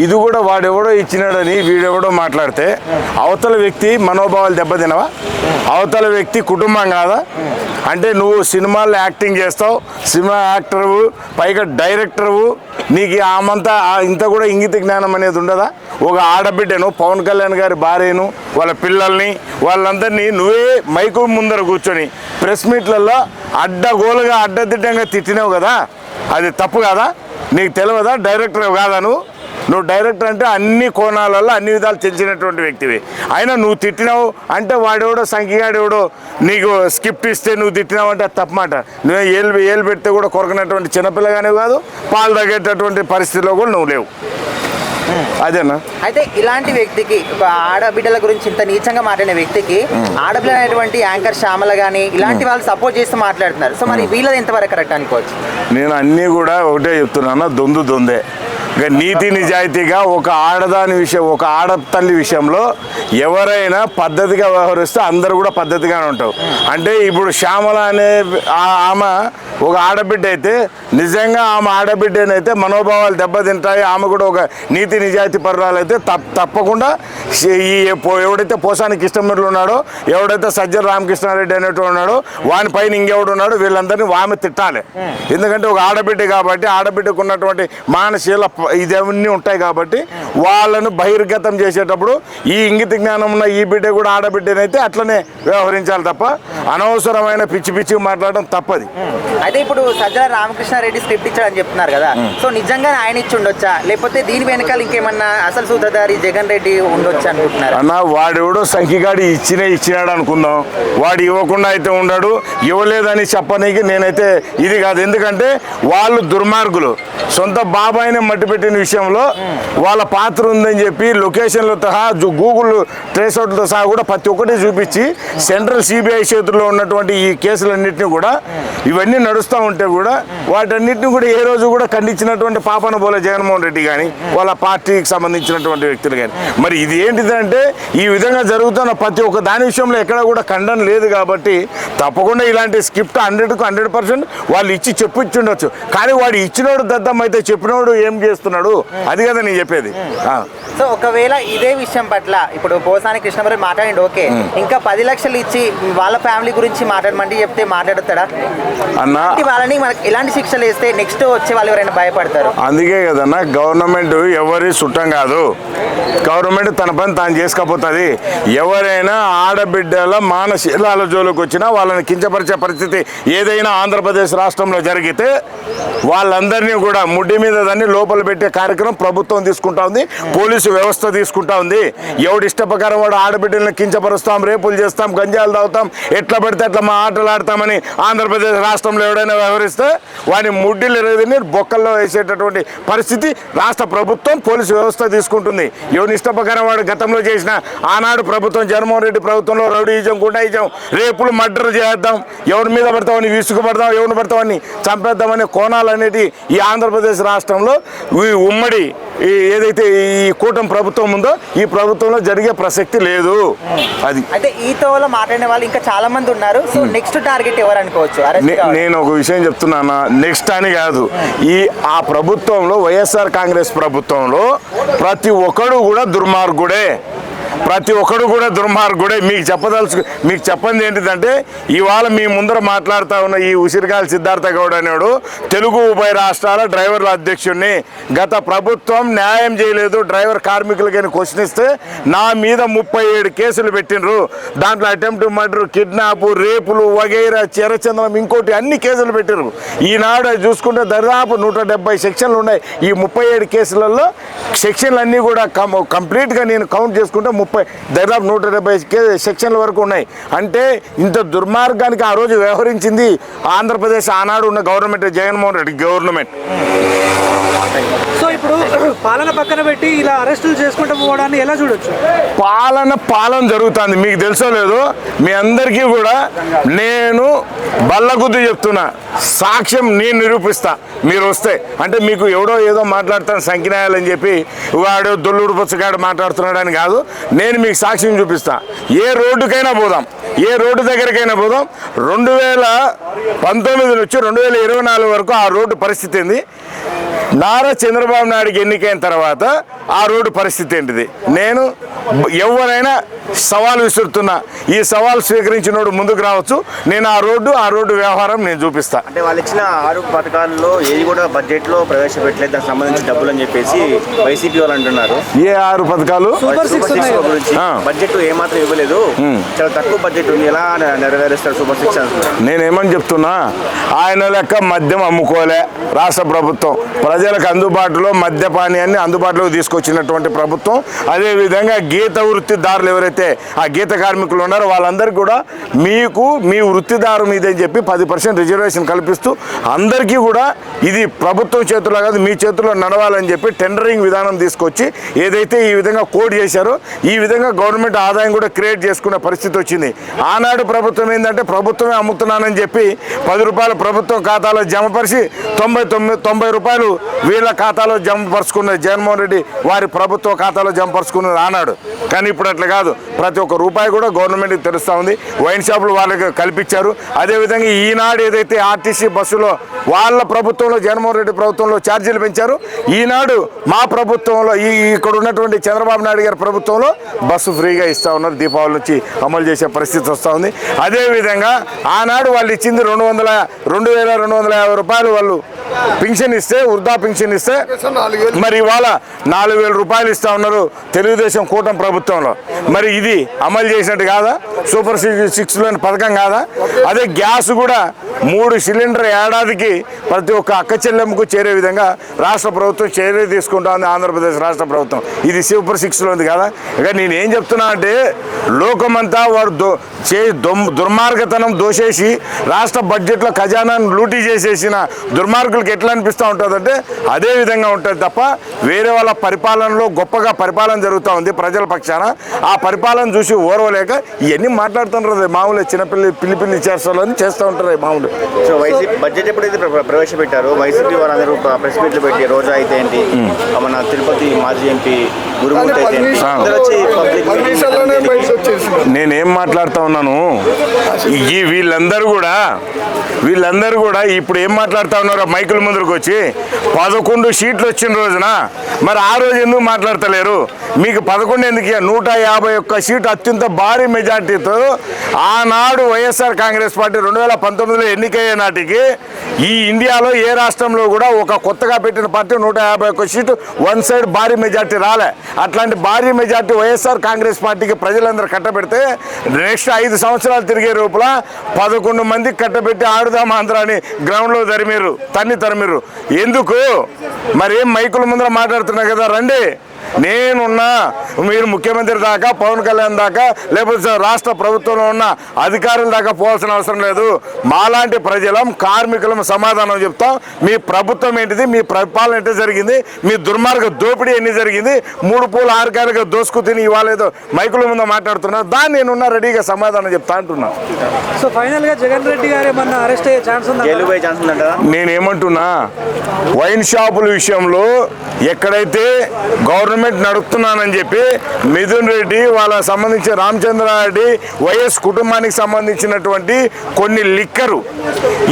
ఇది కూడా వాడెవడో ఇచ్చినాడని వీడెవడో మాట్లాడితే అవతల వ్యక్తి మనోభావాలు దెబ్బతినవా? అవతల వ్యక్తి కుటుంబం కాదా? అంటే నువ్వు సినిమాల్లో యాక్టింగ్ చేస్తావు సినిమా యాక్టర్వు పైగా డైరెక్టర్వు నీకు ఆమంతా ఇంత కూడా ఇంగిత జ్ఞానం అనేది ఉండదా? ఒక ఆడబిడ్డను పవన్ కళ్యాణ్ గారి భార్యను వాళ్ళ పిల్లల్ని వాళ్ళందరినీ నువ్వే మైకు ముందర కూర్చొని ప్రెస్ మీట్లలో అడ్డగోలుగా అడ్డదిడ్డంగా తిట్టినావు కదా? అది తప్పు కదా? నీకు తెలియదా డైరెక్టర్ కాదా నువ్వు? నువ్వు డైరెక్టర్ అంటే అన్ని కోణాలలో అన్ని విధాలు తెలిసినటువంటి వ్యక్తివి. అయినా నువ్వు తిట్టినావు అంటే వాడెవడో సంఖ్యగాడెవడో నీకు స్కిప్ట్ ఇస్తే నువ్వు తిట్టినావు అంటే అది తప్పమాట నువ్వు ఏళ్ళు ఏళ్ళు పెడితే కూడా కొరకనటువంటి చిన్నపిల్లగానే కాదు పాలు తగ్గేటటువంటి పరిస్థితిలో కూడా నువ్వు లేవు. అదేనా? అయితే ఇలాంటి వ్యక్తికి ఆడబిడ్డల గురించి ఇంత నీచంగా మాట్లాడిన వ్యక్తికి ఆడబిడ్డ అనేటువంటి యాంకర్ శ్యామల కానీ ఇలాంటి వాళ్ళు సపోర్ట్ చేస్తూ మాట్లాడుతున్నారు. సో మరి వీళ్ళది ఎంతవరకు కరెక్ట్ అనుకోవచ్చు? నేను అన్నీ కూడా ఒకటే చెప్తున్నాను దొందు దొందే. నీతి నిజాయితీగా ఒక ఆడదాని విషయం ఒక ఆడతల్లి విషయంలో ఎవరైనా పద్ధతిగా వ్యవహరిస్తే అందరూ కూడా పద్ధతిగానే ఉంటారు. అంటే ఇప్పుడు శ్యామల అనే ఆ- ఆమె ఒక ఆడబిడ్డ అయితే నిజంగా ఆమె ఆడబిడ్డనైతే మనోభావాలు దెబ్బతింటాయి. ఆమె కూడా ఒక నీతి నిజాయితీ పరురాలు అయితే తప్పకుండా ఈ ఎవడైతే పోసానికి ఇష్టమిట్లు ఉన్నాడో ఎవడైతే సజ్జల రామకృష్ణారెడ్డి అనేటువంటి ఉన్నాడో వాని పైన ఇంకెవడు ఉన్నాడో వీళ్ళందరినీ ఆమె తిట్టాలి. ఎందుకంటే ఒక ఆడబిడ్డ కాబట్టి ఆడబిడ్డకు ఉన్నటువంటి మానశీల ప- ఇదన్నీ ఉంటాయి కాబట్టి వాళ్ళను బహిర్గతం చేసేటప్పుడు ఈ ఇంగిత జ్ఞానం ఉన్న ఈ బిడ్డ కూడా ఆడబిడ్డనైతే అట్లనే వ్యవహరించాలి తప్ప అనవసరమైన పిచ్చి పిచ్చి మాట్లాడడం తప్పది. అయితే ఇప్పుడు సజ్జల రామకృష్ణారెడ్డి స్క్రిప్ట్ ఇచ్చాడని చెప్తున్నారు కదా. సో నిజంగా ఆయన ఇచ్చి ఉండొచ్చా? లేకపోతే దీని వెనకాల ఇంకేమన్నా అసలు సూత్రధారి జగన్ రెడ్డి ఉండొచ్చు అనుకుంటున్నారు? అన్న వాడెవడో సంఖ్యగాడి ఇచ్చినే ఇచ్చినాడు అనుకుందాం. వాడు ఇవ్వకుండా అయితే ఉండడు. ఇవ్వలేదని చెప్పనీకి నేనైతే ఇది కాదు. ఎందుకంటే వాళ్ళు దుర్మార్గులు. సొంత బాబాయిని మట్టి పెట్టిన విషయంలో వాళ్ళ పాత్ర ఉందని చెప్పి లొకేషన్లతో సహా గూగుల్ ట్రేస్ అవుట్లతో సహా కూడా ప్రతి ఒక్కటి చూపించి సెంట్రల్ సిబిఐ చేతుల్లో ఉన్నటువంటి ఈ కేసులన్నింటినీ కూడా ఇవన్నీ నడుస్తూ ఉంటే కూడా వాటన్నిటిని కూడా ఏ రోజు కూడా ఖండించినటువంటి పాపన బోలే జగన్మోహన్ రెడ్డి కానీ వాళ్ళ పార్టీకి సంబంధించినటువంటి వ్యక్తులు కానీ మరి ఇది ఏంటిదంటే ఈ విధంగా జరుగుతున్న ప్రతి ఒక్క దాని విషయంలో ఎక్కడ కూడా ఖండన లేదు కాబట్టి తప్పకుండా ఇలాంటి స్క్రిప్ట్ హండ్రెడ్కు హండ్రెడ్ పర్సెంట్ వాళ్ళు ఇచ్చి చెప్పించుండొచ్చు. కానీ వాడు ఇచ్చినోడు దద్దం అయితే చెప్పినోడు ఏం చేస్తున్నాడు? అది కదా నేను చెప్పేది. సో ఒకవేళ ఇదే విషయం పట్ల ఇప్పుడు పోసాని కృష్ణమూర్తి మాట్లాడండి ఓకే. ఇంకా పది లక్షలు ఇచ్చి వాళ్ళ ఫ్యామిలీ గురించి మాట్లాడమంటే చెప్తే మాట్లాడతాడా అన్న ఇలాంటి వాళ్ళని మనకి ఎలాంటి శిక్షలు వేస్తే నెక్స్ట్ వచ్చే వాళ్ళు ఎవరైనా భయపడతారు? అందుకే కదన్నా గవర్నమెంట్ ఎవరి చుట్టం కాదు. గవర్నమెంట్ తన పని తాను చేసుకపోతుంది. ఎవరైనా ఆడబిడ్డల మానశీలాల జోలికి వచ్చినా వాళ్ళని కించపరిచే పరిస్థితి ఏదైనా ఆంధ్రప్రదేశ్ రాష్ట్రంలో జరిగితే వాళ్ళందరినీ కూడా ముడ్డి మీద దాన్ని లోపల పెట్టే కార్యక్రమం ప్రభుత్వం తీసుకుంటా ఉంది పోలీసు వ్యవస్థ తీసుకుంటా ఉంది. ఎవడి ఇష్ట ప్రకారం వాడు ఆడబిడ్డలను కించపరుస్తాం రేపులు చేస్తాం గంజాలు తాగుతాం ఎట్లా పడితే అట్లా మా ఆటలు ఆడతామని ఆంధ్రప్రదేశ్ రాష్ట్రంలో ఎవడైనా వ్యవహరిస్తే వాని ముడ్డిలు ఎరగదని బొక్కల్లో వేసేటటువంటి పరిస్థితి రాష్ట్ర ప్రభుత్వం పోలీసు వ్యవస్థ తీసుకుంటుంది. ఎవరి ఇష్ట ప్రకారం వాడు గతంలో చేసిన ఆనాడు ప్రభుత్వం జగన్మోహన్ రెడ్డి ప్రభుత్వంలో రౌడీజం గుండాయిజం రేపులు మర్డర్ చేద్దాం ఎవరి మీద పడతామని విసుగుపడతాం ఎవరిని పడతామని చంపేద్దామనే కోణాలు అనేది ఈ ఆంధ్రప్రదేశ్ రాష్ట్రంలో ఈ ఉమ్మడి ఈ ఏదైతే ఈ కూటమి ప్రభుత్వం ఉందో ఈ ప్రభుత్వంలో జరిగే ప్రసక్తి లేదు. అది. అయితే ఈ తోలో మాట్లాడిన వాళ్ళు ఇంకా చాలా మంది ఉన్నారు. సో నెక్స్ట్ టార్గెట్ ఎవరు అనుకోవచ్చు. నేను ఒక విషయం చెప్తున్నాను నెక్స్ట్ అని కాదు. ఈ ఆ ప్రభుత్వంలో వైఎస్ఆర్ కాంగ్రెస్ ప్రభుత్వంలో ప్రతి ఒక్కడు కూడా దుర్మార్గుడే. ప్రతి ఒక్కడు కూడా దుర్మార్గుడే. మీకు చెప్పదలుచు మీకు చెప్పండి ఏంటిదంటే ఇవాళ మీ ముందర మాట్లాడుతూ ఉన్న ఈ ఉసిరికాయల సిద్ధార్థ గౌడ్ అనేవాడు తెలుగు ఉభయ రాష్ట్రాల డ్రైవర్ల అధ్యక్షుడిని గత ప్రభుత్వం న్యాయం చేయలేదు. డ్రైవర్ కార్మికులకని క్వశ్చన్ ఇస్తే నా మీద ముప్పై ఏడు కేసులు పెట్టినరు దాంట్లో అటెంప్ట్ మర్డర్ కిడ్నాప్ రేపులు వగైరా చెరచందనం ఇంకోటి అన్ని కేసులు పెట్టారు ఈనాడు చూసుకుంటే దాదాపు నూట డెబ్బై సెక్షన్లు ఉన్నాయి. ఈ ముప్పై ఏడు కేసులలో సెక్షన్లు అన్నీ కూడా కం కంప్లీట్గా నేను కౌంట్ చేసుకుంటే ముప్పై దాదాపు నూట డెబ్బై కే సెక్షన్ల వరకు ఉన్నాయి. అంటే ఇంత దుర్మార్గానికి ఆ రోజు వ్యవహరించింది ఆంధ్రప్రదేశ్ ఆనాడు ఉన్న గవర్నమెంట్ జగన్మోహన్ రెడ్డి గవర్నమెంట్. ఇప్పుడు పాలన పక్కన పెట్టి ఇలా అరెస్టులు చేసుకుంటూ పోవడాన్ని ఎలా చూడొచ్చు? పాలన పాలన జరుగుతుంది. మీకు తెలుసో లేదు మీ అందరికీ కూడా నేను బల్లగుద్దు చెప్తున్నా. సాక్ష్యం నేను నిరూపిస్తా. మీరు వస్తే. అంటే మీకు ఎవడో ఏదో మాట్లాడతాను అని చెప్పి వాడు దొల్లుడు పుచ్చగాడు మాట్లాడుతున్నాడు అని కాదు. నేను మీకు సాక్ష్యం చూపిస్తా. ఏ రోడ్డుకైనా పోదాం. ఏ రోడ్డు దగ్గరికైనా పోదాం. రెండు వేల పంతొమ్మిది నుంచి రెండు వేల ఇరవై నాలుగు వరకు ఆ రోడ్డు పరిస్థితి ఏంది? నారా చంద్రబాబు నాయుడుకి ఎన్నికైన తర్వాత ఆ రోడ్డు పరిస్థితి ఏంటిది? నేను ఎవరైనా సవాల్ విసురుతున్నా ఈ సవాల్ స్వీకరించినోడు ముందుకు రావచ్చు. నేను ఆ రోడ్డు ఆ రోడ్డు వ్యవహారం నేను చూపిస్తా. అంటే వాళ్ళు ఇచ్చిన ఆరు పథకాల్లో ఏది కూడా బడ్జెట్లో ప్రవేశపెట్టలేదు. దానికి సంబంధించి డబ్బులు అని చెప్పేసి వైసీపీ వాళ్ళు అంటున్నారు. ఏ ఆరు పథకాలు. బడ్జెట్ ఏమాత్రం ఇవ్వలేదు. చాలా తక్కువ బడ్జెట్ ఉంది. ఎలా నెరవేరుస్తారు సూపర్ సిక్స్ నేనేమని చెప్తున్నా? ఆయన లెక్క మద్యం అమ్ముకోలే రాష్ట్ర ప్రభుత్వం. ప్రజలకు అందుబాటులో మద్యపానీయాన్ని అందుబాటులోకి తీసుకొచ్చినటువంటి ప్రభుత్వం అదేవిధంగా గీత వృత్తిదారులు ఎవరైతే ఆ గీత కార్మికులు ఉన్నారో వాళ్ళందరికీ కూడా మీకు మీ వృత్తిదారు మీదని చెప్పి పది పర్సెంట్ రిజర్వేషన్ కల్పిస్తూ అందరికీ కూడా ఇది ప్రభుత్వం చేతుల్లో కాదు మీ చేతుల్లో నడవాలని చెప్పి టెండరింగ్ విధానం తీసుకొచ్చి ఏదైతే ఈ విధంగా కోడ్ చేశారో ఈ విధంగా గవర్నమెంట్ ఆదాయం కూడా క్రియేట్ చేసుకునే పరిస్థితి వచ్చింది. ఆనాడు ప్రభుత్వం ఏంటంటే ప్రభుత్వమే అమ్ముతున్నానని చెప్పి పది రూపాయలు ప్రభుత్వం ఖాతాలో జమపరిచి తొంభై తొమ్మిది తొంభై రూపాయలు వీళ్ళ ఖాతాలో జమపరుచుకున్నది జగన్మోహన్ రెడ్డి వారి ప్రభుత్వ ఖాతాలో జమపరుచుకున్నది అన్నాడు. కానీ ఇప్పుడు అట్లా కాదు. ప్రతి ఒక్క రూపాయి కూడా గవర్నమెంట్కి తెలుస్తూ ఉంది. వైన్ షాపులు వాళ్ళకి కల్పించారు. అదేవిధంగా ఈనాడు ఏదైతే ఆర్టీసీ బస్సులో వాళ్ళ ప్రభుత్వంలో జగన్మోహన్ రెడ్డి ప్రభుత్వంలో ఛార్జీలు పెంచారు ఈనాడు మా ప్రభుత్వంలో ఈ ఇక్కడ ఉన్నటువంటి చంద్రబాబు నాయుడు గారి ప్రభుత్వంలో బస్సు ఫ్రీగా ఇస్తూ ఉన్నారు. దీపావళి నుంచి అమలు చేసే పరిస్థితి వస్తూ ఉంది. అదేవిధంగా ఆనాడు వాళ్ళు ఇచ్చింది రెండు వందల రెండు వేల రెండు వందల యాభై రూపాయలు వాళ్ళు పింఛన్ ఇస్తే వృద్ధా పింఛన్ ఇస్తే మరి ఇవాళ నాలుగు వేల రూపాయలు ఇస్తా ఉన్నారు తెలుగుదేశం కూటమి ప్రభుత్వంలో. మరి ఇది అమలు చేసినట్టు కాదా? సూపర్ సిక్స్లోని పథకం కాదా? అదే గ్యాస్ కూడా మూడు సిలిండర్ ఏడాదికి ప్రతి ఒక్క అక్క చెల్లెమ్మకు చేరే విధంగా రాష్ట్ర ప్రభుత్వం చర్య తీసుకుంటుంది ఆంధ్రప్రదేశ్ రాష్ట్ర ప్రభుత్వం. ఇది సూపర్ సిక్స్లో ఉంది కదా? ఇక నేను ఏం చెప్తున్నా అంటే లోకమంతా వాడు దో చే దుర్మార్గతనం దోషేసి రాష్ట్ర బడ్జెట్లో ఖజానాను లూటీ చేసేసిన దుర్మార్గులకు ఎట్లా అనిపిస్తూ ఉంటుందంటే అదే విధంగా ఉంటుంది తప్ప వేరే వాళ్ళ పరిపాలనలో గొప్పగా పరిపాలన జరుగుతూ ఉంది ప్రజల పక్షాన. ఆ పరిపాలన చూసి ఓర్వలేక ఇవన్నీ మాట్లాడుతుంటారు మామూలు చిన్నపిల్లి పిల్లి పిల్లి చేస్తారని చేస్తూ ఉంటారు మామూలు. సో వైసీపీ బడ్జెట్ ఎప్పుడైతే ప్ర- ప్రవేశపెట్టారో వైసీపీ ప్ర- ప్రెస్ మీట్లు పెట్టి రోజా అయితే ఏంటి? మన తిరుపతి మాజీ ఎంపీ నేనేం మాట్లాడుతా ఉన్నాను? ఈ వీళ్ళందరూ కూడా వీళ్ళందరూ కూడా ఇప్పుడు ఏం మాట్లాడుతా ఉన్నారు మైకుల ముందుకు వచ్చి పదకొండు సీట్లు వచ్చిన రోజున మరి ఆ రోజు ఎందుకు మాట్లాడతలేరు? మీకు పదకొండు ఎందుకు? నూట యాభై ఒక్క సీటు అత్యంత భారీ మెజార్టీతో ఆనాడు వైఎస్ఆర్ కాంగ్రెస్ పార్టీ రెండు వేల పంతొమ్మిదిలో ఎన్నికయ్యే నాటికి ఈ ఇండియాలో ఏ రాష్ట్రంలో కూడా ఒక కొత్తగా పెట్టిన పార్టీ నూట యాభై ఒక్క సీటు వన్ సైడ్ భారీ మెజార్టీ రాలే. అట్లాంటి భారీ మెజార్టీ వైఎస్ఆర్ కాంగ్రెస్ పార్టీకి ప్రజలందరూ కట్టబెడితే నెక్స్ట్ ఐదు సంవత్సరాలు తిరిగే రూపల పదకొండు మందికి కట్టబెట్టి ఆడుదాం ఆంధ్ర అని గ్రౌండ్లో తరిమిరు తన్ని తరిమిరు. ఎందుకు? మరి ఏం మైకుల ముందర మాట్లాడుతున్నా కదా రండి. నేనున్నా మీరు ముఖ్యమంత్రి దాకా పవన్ కళ్యాణ్ దాకా లేకపోతే రాష్ట్ర ప్రభుత్వంలో ఉన్న అధికారుల దాకా పోవాల్సిన అవసరం లేదు. మాలాంటి ప్రజలం కార్మికులం సమాధానం చెప్తాం. మీ ప్రభుత్వం ఏంటిది? మీ పరిపాలన ఎట్లా జరిగింది? మీ దుర్మార్గ దోపిడీ ఎన్ని జరిగింది? మూడు పూలు ఆరుకాయలుగా దోసుకు తిని ఇవాళ ఏదో మైకుల ముందు మాట్లాడుతున్నా దాన్ని నేనున్నా రెడీగా సమాధానం చెప్తా అంటున్నా. సో ఫైనల్గా జగన్ రెడ్డి గారు ఏమన్నా అరెస్ట్ అయ్యే ఛాన్స్ నేనేమంటున్నా వైన్ షాపుల విషయంలో ఎక్కడైతే గవర్నమెంట్ నడుపుతున్నానని చెప్పి మిథున్ రెడ్డి వాళ్ళ సంబంధించిన రామచంద్రారెడ్డి వైఎస్ కుటుంబానికి సంబంధించినటువంటి కొన్ని లిక్కరు.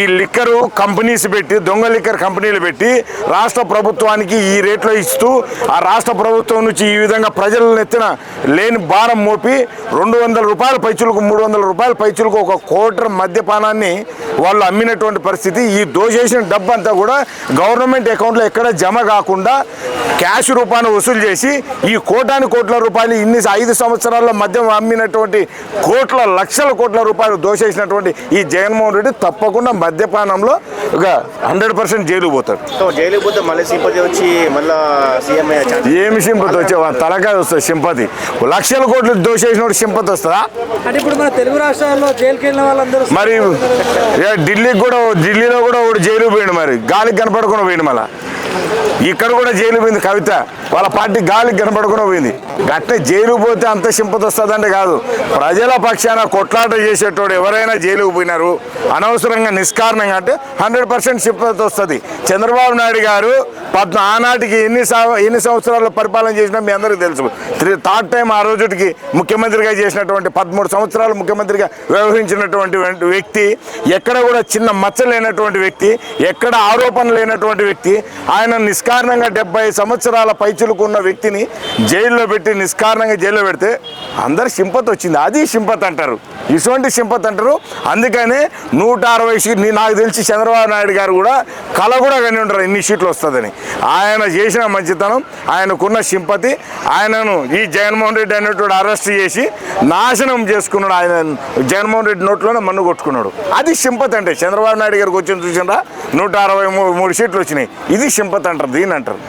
ఈ లిక్కరు కంపెనీస్ పెట్టి దొంగ లిక్కర్ కంపెనీలు పెట్టి రాష్ట్ర ప్రభుత్వానికి ఈ రేట్లో ఇస్తూ ఆ రాష్ట్ర ప్రభుత్వం నుంచి ఈ విధంగా ప్రజల నెత్తిన లేని భారం మోపి రెండు వందల రూపాయల పైచులకు మూడు వందల రూపాయల పైచులకు ఒక కోటర్ మద్యపానాన్ని వాళ్ళు అమ్మినటువంటి పరిస్థితి. ఈ దోచేసిన డబ్బు అంతా కూడా గవర్నమెంట్ అకౌంట్లో ఎక్కడ జమ కాకుండా క్యాష్ రూపాన్ని వసూలు చేసి ఈ కోటాని కోట్ల రూపాయలు ఇన్ని ఐదు సంవత్సరాల్లో మద్యం అమ్మినటువంటి కోట్ల లక్షల కోట్ల రూపాయలు దోచేసినటువంటి ఈ జగన్మోహన్ రెడ్డి తప్పకుండా మద్యపానంలో ఒక హండ్రెడ్ పర్సెంట్ జైలు పోతాడు. సో జైలు పోతే మళ్ళీ సింపతి వచ్చి మళ్ళీ సీఎం అయ్యే ఛాన్స్ ఏమి సింపతి వచ్చే తలకాయ వస్తుంది సింపతి. లక్షల కోట్లు దోషేసినోడు సింపతి వస్తుందా? అంటే ఇప్పుడు మన తెలుగు రాష్ట్రాల్లో జైలుకి వెళ్ళిన వాళ్ళందరూ మరి ఢిల్లీకి కూడా ఢిల్లీలో కూడా ఒకడు జైలు పోయిండు మరి. గాలికి కనపడకుండా పోయిండు మళ్ళా. ఇక్కడ కూడా జైలు పోయింది కవిత. వాళ్ళ పార్టీ గాలికి కనబడకుండా పోయింది. గట్టే జైలు పోతే అంత సింపతి వస్తుందంటే కాదు. ప్రజల పక్షాన కొట్లాట చేసేటోడు ఎవరైనా జైలుకు పోయినారు అనవసరంగా నిష్కారణంగా అంటే హండ్రెడ్ పర్సెంట్ సింపతి వస్తుంది. చంద్రబాబు నాయుడు గారు పద్మ ఆనాటికి ఎన్ని ఎన్ని సంవత్సరాలు పరిపాలన చేసినా మీ అందరికీ తెలుసు. త్రీ థర్డ్ టైం ఆ రోజుకి ముఖ్యమంత్రిగా చేసినటువంటి పదమూడు సంవత్సరాలు ముఖ్యమంత్రిగా వ్యవహరించినటువంటి వ్యక్తి ఎక్కడ కూడా చిన్న మచ్చ లేనటువంటి వ్యక్తి ఎక్కడ ఆరోపణ లేనటువంటి వ్యక్తి ఆయన ఆయన నిష్కారణంగా డెబ్బై సంవత్సరాల పైచులుకున్న వ్యక్తిని జైల్లో పెట్టి నిష్కారణంగా జైల్లో పెడితే అందరు సింపతి వచ్చింది. అది సింపతి అంటారు. ఇటువంటి సింపత్ అంటారు. అందుకనే నూట అరవై సీట్ నాకు తెలిసి చంద్రబాబు నాయుడు గారు కూడా కళ కూడా కని ఉంటారు ఇన్ని సీట్లు వస్తుందని. ఆయన చేసిన మంచితనం ఆయనకున్న సింపతి ఆయనను ఈ జగన్మోహన్ రెడ్డి అనేటువంటి అరెస్ట్ చేసి నాశనం చేసుకున్నాడు ఆయన. జగన్మోహన్ రెడ్డి నోట్లోనే మన్ను కొట్టుకున్నాడు. అది సింపతి అంటే చంద్రబాబు నాయుడు గారికి వచ్చిన చూసిందా నూట అరవై మూడు సీట్లు వచ్చినాయి. ఇది సింపతి అంటారు దీని అంటారు.